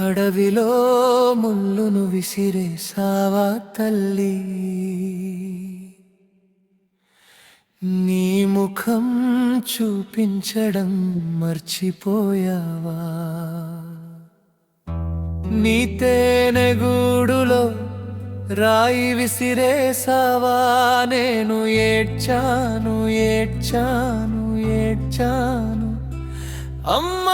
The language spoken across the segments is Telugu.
అడవిలో ముళ్ళును విసిరేసావా తల్లి నీ ముఖం చూపించడం మర్చిపోయావా నీ తేనెగూడులో రాయి విసిరేసావా నేను ఏడ్చాను ఏడ్చాను ఏడ్చాను. అమ్మ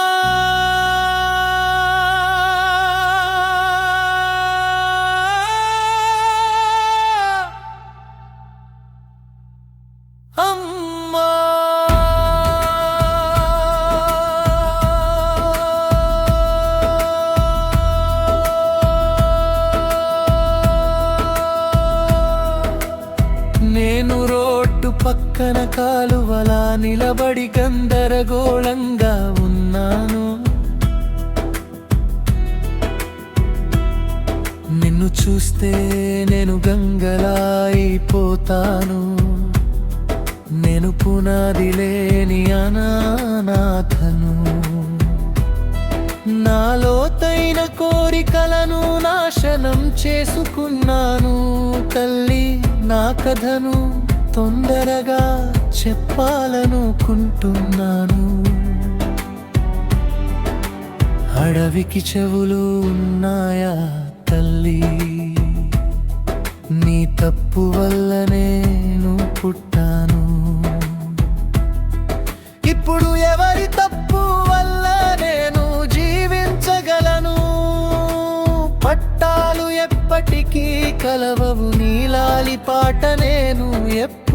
పక్కన కాలువలా నిలబడి గందరగోళంగా ఉన్నాను. నిన్ను చూస్తే నేను గంగలా అయిపోతాను నేను పునాది లేని అనాథను. నా లోతైన కోరికలను నాశనం చేసుకున్నాను తల్లి నా కథను తొందరగా చెప్పాలనుకుంటున్నాను. అడవికి చెవులు ఉన్నాయా తల్లి? నీ తప్పు వల్ల నేను పుట్టాను. ఇప్పుడు ఎవరి తప్పు వల్ల నేను జీవించగలను? పట్టాలు ఎప్పటికీ కలవవు. నీలాలి పాట నేను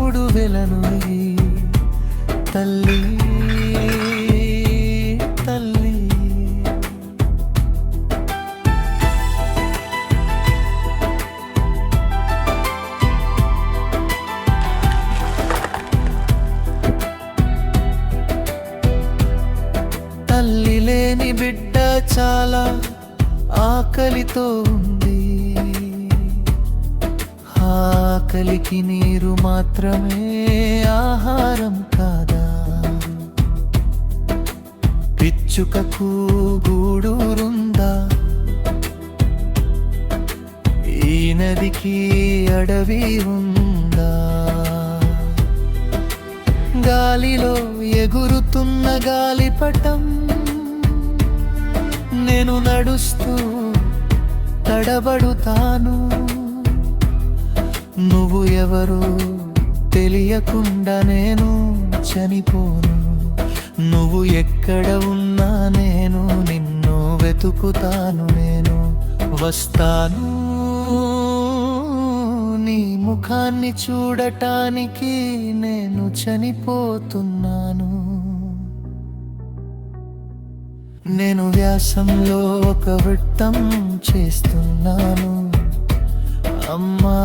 ఎప్పుడు వెలను తల్లి తల్లి. తల్లి లేని బిడ్డ చాలా ఆకలితో ఉంది. ఆకలికి నీరు మాత్రమే ఆహారం కాదా? పిచ్చుకకు గూడూరుందా? ఈ నదికి అడవి ఉందా? గాలిలో ఎగురుతున్న గాలిపటం నేను నడుస్తూ తడబడుతాను. నువ్వు ఎవరు తెలియకుండా నేను చనిపోను. నువ్వు ఎక్కడ ఉన్నా నేను నిన్ను వెతుకుతాను. నేను వస్తాను. నీ ముఖాన్ని చూడటానికి నేను చనిపోతున్నాను. నేను వ్యాసంలో ఒక వృత్తం చేస్తున్నాను. అమ్మా.